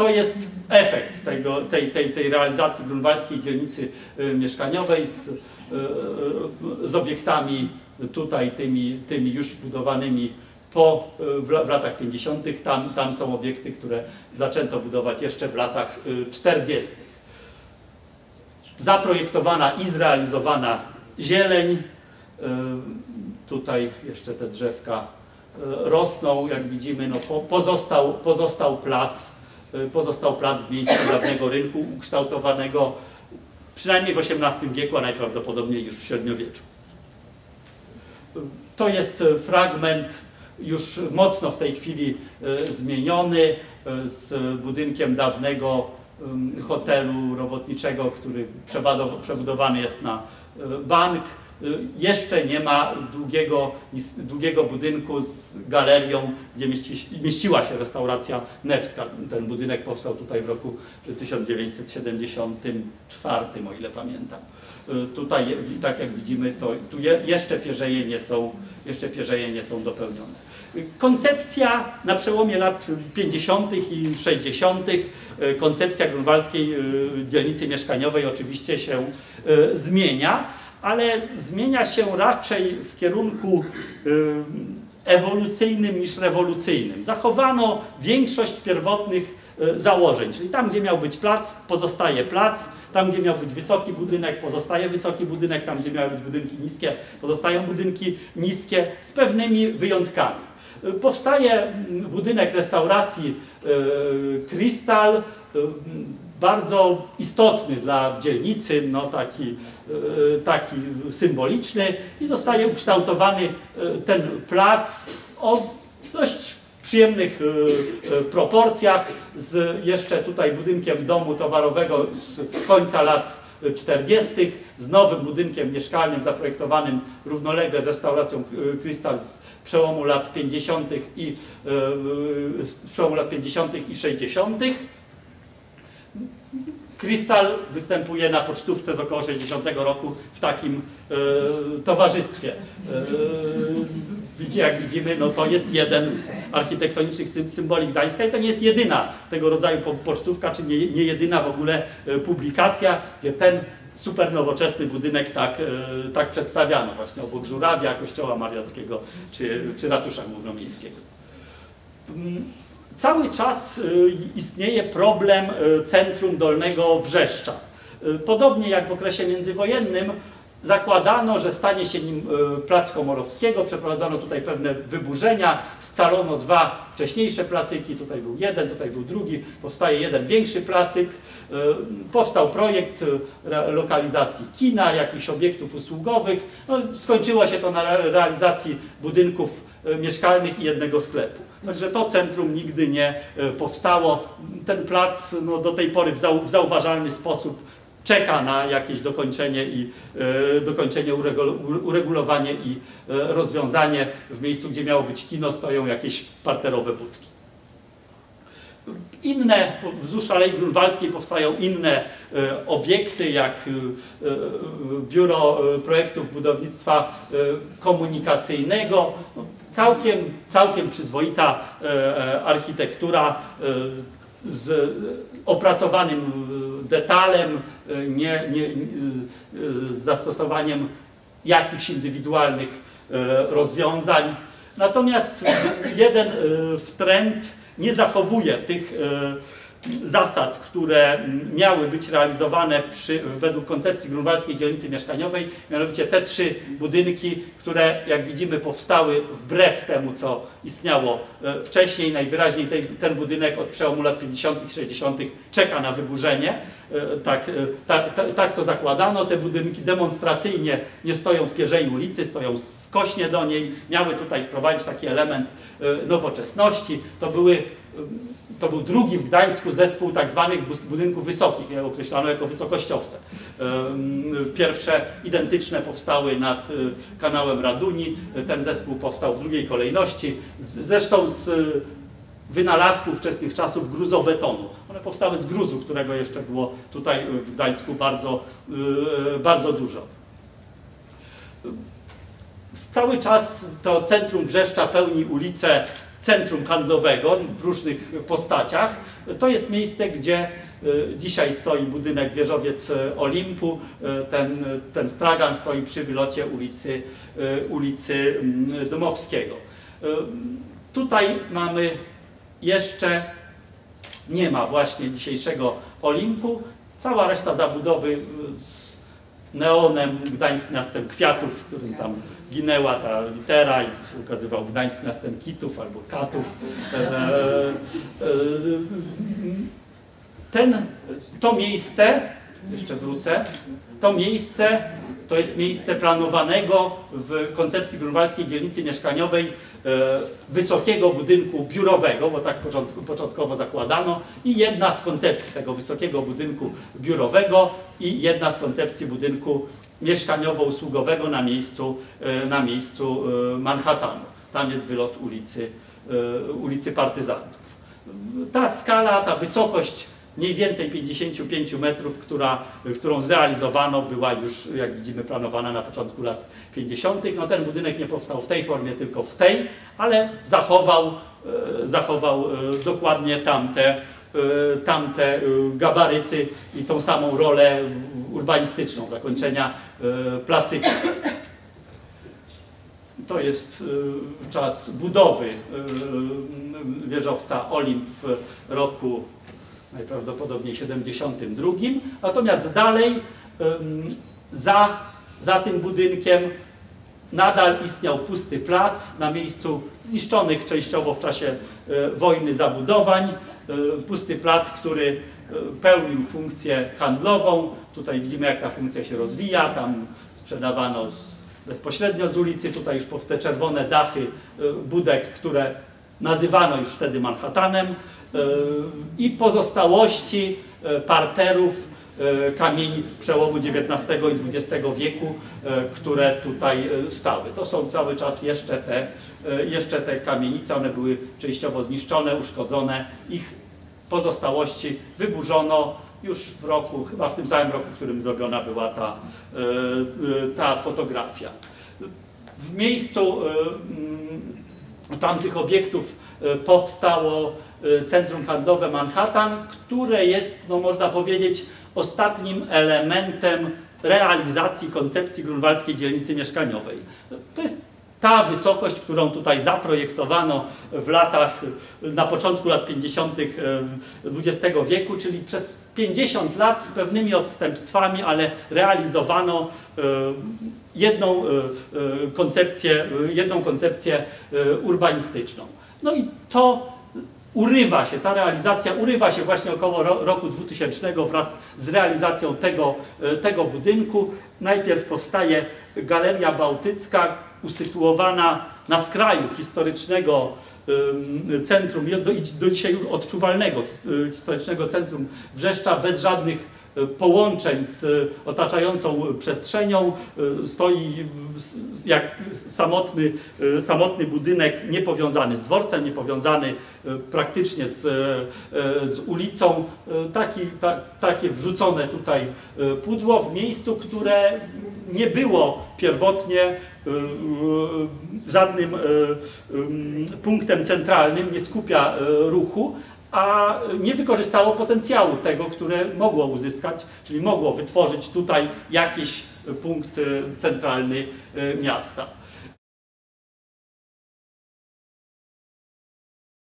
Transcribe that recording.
to jest efekt tego, tej, tej, tej realizacji grunwaldzkiej dzielnicy y, mieszkaniowej z, y, y, z obiektami tutaj tymi, tymi już budowanymi po, w, latach 50. Tam, tam są obiekty, które zaczęto budować jeszcze w latach 40. Zaprojektowana i zrealizowana zieleń. Tutaj jeszcze te drzewka rosną, jak widzimy, no, pozostał, pozostał plac pozostał plac w miejscu dawnego rynku ukształtowanego przynajmniej w XVIII wieku, a najprawdopodobniej już w średniowieczu. To jest y, fragment już mocno w tej chwili y, zmieniony z budynkiem dawnego hotelu robotniczego, który przebudowany jest na bank. Y, jeszcze nie ma długiego, długiego budynku z galerią, gdzie mieści, mieściła się restauracja Newska. Ten budynek powstał tutaj w roku 1974, o ile pamiętam. Y, tutaj, tak jak widzimy, to tu jeszcze pierzeje nie są, jeszcze pierzeje nie są dopełnione. Koncepcja na przełomie lat 50. i 60. koncepcja grunwaldzkiej y, dzielnicy mieszkaniowej oczywiście się zmienia ale zmienia się raczej w kierunku ewolucyjnym niż rewolucyjnym. Zachowano większość pierwotnych założeń, czyli tam, gdzie miał być plac, pozostaje plac, tam, gdzie miał być wysoki budynek, pozostaje wysoki budynek, tam, gdzie miały być budynki niskie, pozostają budynki niskie, z pewnymi wyjątkami. Y, powstaje mm, budynek restauracji Krystal, bardzo istotny dla dzielnicy, no taki, taki symboliczny i zostaje ukształtowany ten plac o dość przyjemnych e, proporcjach z jeszcze tutaj budynkiem domu towarowego z końca lat 40. z nowym budynkiem mieszkalnym zaprojektowanym równolegle z restauracją Krystal z przełomu lat 50. i z przełomu lat 50. i 60. Krystal występuje na pocztówce z około 60 roku w takim e, towarzystwie. E, jak widzimy, no to jest jeden z architektonicznych symboli Gdańska i to nie jest jedyna tego rodzaju pocztówka, czy nie, nie jedyna w ogóle e, publikacja, gdzie ten super nowoczesny budynek tak, e, tak przedstawiano właśnie obok Żurawia, Kościoła Mariackiego czy, czy Ratusza Głównomiejskiego. Mm, cały czas y, istnieje problem centrum Dolnego Wrzeszcza. Podobnie jak w okresie międzywojennym zakładano, że stanie się nim plac Komorowskiego, przeprowadzano tutaj pewne wyburzenia, scalono dwa wcześniejsze placyki, tutaj był jeden, tutaj był drugi, powstaje jeden większy placyk, powstał projekt lokalizacji kina, jakichś obiektów usługowych, no, skończyło się to na realizacji budynków mieszkalnych i jednego sklepu. Także to centrum nigdy nie e, powstało. Ten plac no, do tej pory w zauważalny sposób czeka na jakieś dokończenie i e, dokończenie, uregulowanie i e, rozwiązanie. W miejscu, gdzie miało być kino, stoją jakieś parterowe budki. Inne, wzdłuż Alei Grunwaldzkiej powstają inne obiekty, jak Biuro Projektów Budownictwa Komunikacyjnego. Całkiem, całkiem przyzwoita e, e, architektura e, z opracowanym detalem, nie, nie, z zastosowaniem jakichś indywidualnych rozwiązań. Natomiast jeden trend nie zachowuje tych zasad, które miały być realizowane przy, według koncepcji grunwaldzkiej dzielnicy mieszkaniowej, mianowicie te trzy budynki, które jak widzimy powstały wbrew temu, co istniało e, wcześniej. Najwyraźniej ten, ten budynek od przełomu lat 50. i 60. czeka na wyburzenie. E, tak, tak, tak, to zakładano. Te budynki demonstracyjnie nie stoją w pierzei ulicy, stoją skośnie do niej. Miały tutaj wprowadzić taki element nowoczesności. To były to był drugi w Gdańsku zespół tak zwanych budynków wysokich, je określano jako wysokościowce. Pierwsze identyczne powstały nad y, kanałem Raduni, ten zespół powstał w drugiej kolejności, zresztą z wynalazków wczesnych czasów gruzobetonu. One powstały z gruzu, którego jeszcze było tutaj w Gdańsku bardzo, bardzo dużo. Cały czas to centrum Wrzeszcza pełni ulice centrum handlowego w różnych postaciach. To jest miejsce, gdzie dzisiaj stoi budynek wieżowiec Olimpu. Ten, ten stragan stoi przy wylocie ulicy, ulicy mm. Tutaj mamy jeszcze, nie ma właśnie dzisiejszego Olimpu, cała reszta zabudowy z neonem Gdańsk miastem kwiatów, w którym tam ginęła ta litera i ukazywał Gdańsk miastem kitów albo katów. E, e, ten, to miejsce, jeszcze wrócę, to miejsce to jest miejsce planowanego w koncepcji grunwaldzkiej dzielnicy mieszkaniowej e, wysokiego budynku biurowego, bo tak początkowo zakładano, i jedna z koncepcji tego wysokiego budynku biurowego i jedna z koncepcji budynku mieszkaniowo-usługowego na miejscu, e, na miejscu e, Manhattanu. Tam jest wylot ulicy, ulicy Partyzantów. Ta skala, ta wysokość mniej więcej 55 metrów, która, którą zrealizowano, była już, jak widzimy, planowana na początku lat 50. No ten budynek nie powstał w tej formie, tylko w tej, ale zachował, e, zachował e, dokładnie tamte, e, tamte gabaryty i tą samą rolę urbanistyczną zakończenia placyki. To jest czas budowy wieżowca Olimp w roku najprawdopodobniej 72. Natomiast dalej za, za tym budynkiem nadal istniał pusty plac na miejscu zniszczonych częściowo w czasie e, wojny zabudowań. E, pusty plac, który e, pełnił funkcję handlową. Tutaj widzimy jak ta funkcja się rozwija. Tam sprzedawano z, bezpośrednio z ulicy. Tutaj już te czerwone dachy budek, które nazywano już wtedy Manhattanem i pozostałości e, parterów e, kamienic z przełomu XIX i XX wieku, e, które tutaj stały. To są cały czas jeszcze te, jeszcze te kamienice, one były częściowo zniszczone, uszkodzone, ich pozostałości wyburzono już w roku, chyba w tym samym roku, w którym zrobiona była ta, ta fotografia. W miejscu tamtych obiektów powstało Y, centrum handlowe Manhattan, które jest, no można powiedzieć, ostatnim elementem realizacji koncepcji grunwaldzkiej dzielnicy mieszkaniowej. To jest ta wysokość, którą tutaj zaprojektowano w latach, na początku lat 50. XX wieku, czyli przez 50 lat z pewnymi odstępstwami, ale realizowano jedną y, koncepcję, jedną koncepcję urbanistyczną. No i to urywa się, ta realizacja urywa się właśnie około roku 2000 wraz z realizacją tego, e, tego budynku. Najpierw powstaje Galeria Bałtycka, usytuowana na skraju historycznego centrum, do, do dzisiaj odczuwalnego e, historycznego centrum Wrzeszcza, bez żadnych połączeń z otaczającą przestrzenią. E, stoi jak samotny, samotny budynek niepowiązany z dworcem, niepowiązany praktycznie z, z ulicą. Taki, ta, takie wrzucone tutaj pudło w miejscu, które nie było pierwotnie żadnym punktem centralnym, nie skupia ruchu, a nie wykorzystało potencjału tego, które mogło uzyskać, czyli mogło wytworzyć tutaj jakiś punkt e, centralny e, miasta.